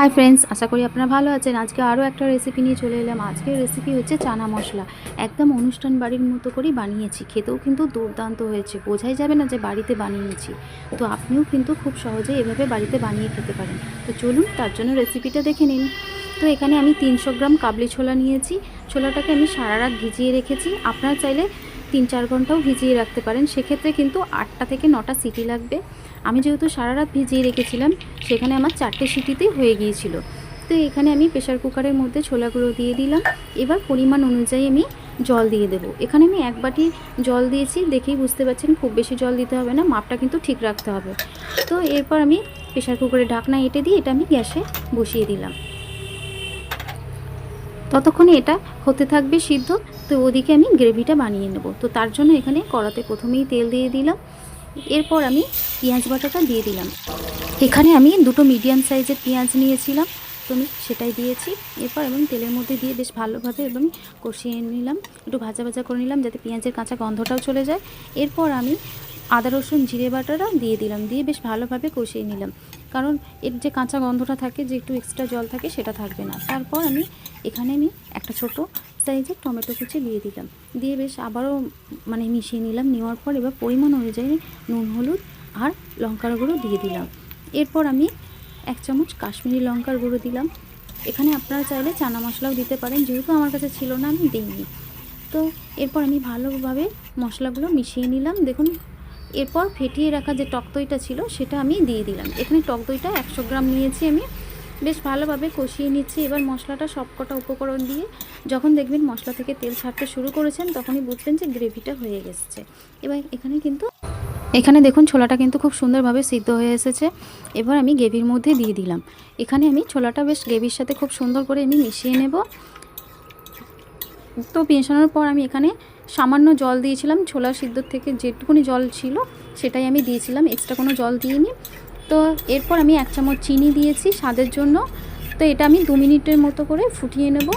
Hi friends আশা করি আপনারা ভালো আছেন। আজকে আরও একটা রেসিপি নিয়ে চলে এলাম। আজকের রেসিপি হচ্ছে চানা মশলা। একদম অনুষ্ঠান বাড়ির মতো করেই বানিয়েছি। খেতেও কিন্তু দুর্দান্ত হয়েছে। বোঝাই যাবে না যে বাড়িতে বানিয়েছি। তো আপনিও কিন্তু খুব সহজেই এভাবে বাড়িতে বানিয়ে খেতে পারেন। তো চলুন, তার জন্য রেসিপিটা দেখে নিন। তো এখানে আমি তিনশো গ্রাম কাবলি ছোলা নিয়েছি। ছোলাটাকে আমি সারা রাত ভিজিয়ে রেখেছি। আপনারা চাইলে তিন চার ঘন্টাও ভিজিয়ে রাখতে পারেন। সেক্ষেত্রে কিন্তু আটটা থেকে নটা সিটি লাগবে। আমি যেহেতু সারা রাত ভিজিয়ে রেখেছিলাম, সেখানে আমার চারটে সিটিতেই হয়ে গিয়েছিল। তো এখানে আমি প্রেশার কুকারের মধ্যে ছোলাগুলো দিয়ে দিলাম। এবার পরিমাণ অনুযায়ী আমি জল দিয়ে দেবো। এখানে আমি এক বাটি জল দিয়েছি। দেখেই বুঝতে পারছেন, খুব বেশি জল দিতে হবে না, মাপটা কিন্তু ঠিক রাখতে হবে। তো এরপর আমি প্রেশার কুকারে ঢাকনা এঁটে দিয়ে এটা আমি গ্যাসে বসিয়ে দিলাম। ততক্ষণে এটা হতে থাকবে সিদ্ধ। তো ওদিকে আমি গ্রেভিটা বানিয়ে নেব। তো তার জন্য এখানে কড়াতে প্রথমেই তেল দিয়ে দিলাম। এরপর আমি পেঁয়াজ বাটাটা দিয়ে দিলাম। এখানে আমি দুটো মিডিয়াম সাইজের পেঁয়াজ নিয়েছিলাম। তো আমি সেটাই দিয়েছি। এরপর এবং তেলের মধ্যে দিয়ে বেশ ভালোভাবে এবং কষিয়ে নিলাম। একটু ভাজা ভাজা করে নিলাম যাতে পেঁয়াজের কাঁচা গন্ধটাও চলে যায়। এরপর আমি আদা, রসুন, জিরে বাটাটা দিয়ে দিলাম, দিয়ে বেশ ভালোভাবে কষিয়ে নিলাম। কারণ এর যে কাঁচা গন্ধটা থাকে, যে একটু এক্সট্রা জল থাকে, সেটা থাকবে না। তারপর আমি এখানে আমি একটা ছোট সাইজের টমেটো কুচি দিয়ে দিলাম। দিয়ে বেশ আবারও মানে মিশিয়ে নিলাম। নেওয়ার পর এবার পরিমাণ অনুযায়ী নুন, হলুদ আর লঙ্কার গুঁড়ো দিয়ে দিলাম। এরপর আমি এক চামচ কাশ্মীরি লঙ্কার গুঁড়ো দিলাম। এখানে আপনারা চাইলে চানা মশলাও দিতে পারেন। যেহেতু আমার কাছে ছিল না, আমি দিইনি। তো এরপর আমি ভালোভাবে মশলাগুলো মিশিয়ে নিলাম। দেখুন এরপর ফেটিয়ে রাখা যে টক দইটা ছিল, সেটা আমি দিয়ে দিলাম। এখানে টক দইটা একশো গ্রাম নিয়েছি আমি। বেশ ভালোভাবে কষিয়ে নিচ্ছি। এবার মশলাটা সবকটা উপকরণ দিয়ে যখন দেখবেন মশলা থেকে তেল ছাড়তে শুরু করেছেন, তখনই বুঝবেন যে গ্রেভিটা হয়ে গেছে এবার এখানে কিন্তু এখানে দেখুন ছোলাটা কিন্তু খুব সুন্দরভাবে সিদ্ধ হয়ে এসেছে। এবার আমি গ্রেভির মধ্যে দিয়ে দিলাম। এখানে আমি ছোলাটা বেশ গ্রেভির সাথে খুব সুন্দর করে আমি মিশিয়ে নেব। তো মেশানোর পর আমি এখানে সামান্য জল দিয়েছিলাম ছোলা সিদ্ধর থেকে যেটুকুনি জল ছিল সেটাই আমি দিয়েছিলাম এক্সট্রা কোনো জল দিইনি। তো এরপর আমি এক চামচ চিনি দিয়েছি স্বাদের জন্য। তো এটা আমি দু মিনিটের মতো করে ফুটিয়ে নেব,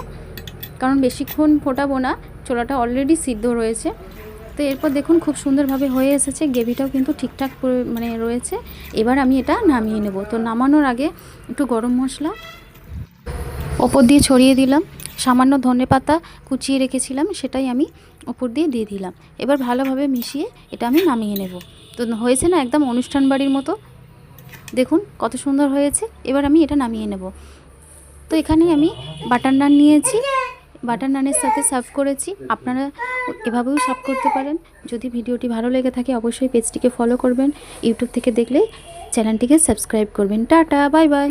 কারণ বেশিক্ষণ ফোটাবো না, ছোলাটা অলরেডি সিদ্ধ রয়েছে। তো এরপর দেখুন খুব সুন্দরভাবে হয়ে এসেছে, গ্রেভিটাও কিন্তু ঠিকঠাক মানে রয়েছে। এবার আমি এটা নামিয়ে নেব। তো নামানোর আগে একটু গরম মশলা, ওপর দিয়ে ছড়িয়ে দিলাম। সামান্য ধনে পাতা কুচিয়ে রেখেছিলাম, সেটাই আমি ওপর দিয়ে দিয়ে দিলাম। এবার ভালোভাবে মিশিয়ে এটা আমি নামিয়ে নেব। তো হয়েছে না একদম অনুষ্ঠান বাড়ির মতো? দেখুন কত সুন্দর হয়েছে। এবার আমি এটা নামিয়ে নেব। তো এখানে আমি বাটার নান নিয়েছি। বাটার নানের সাথে সার্ভ করেছি। আপনারা এভাবেও সার্ভ করতে পারেন। যদি ভিডিওটি ভালো লেগে থাকে, অবশ্যই পেজটিকে ফলো করবেন। ইউটিউব থেকে দেখলে চ্যানেলটিকে সাবস্ক্রাইব করবেন। Tata, bye bye.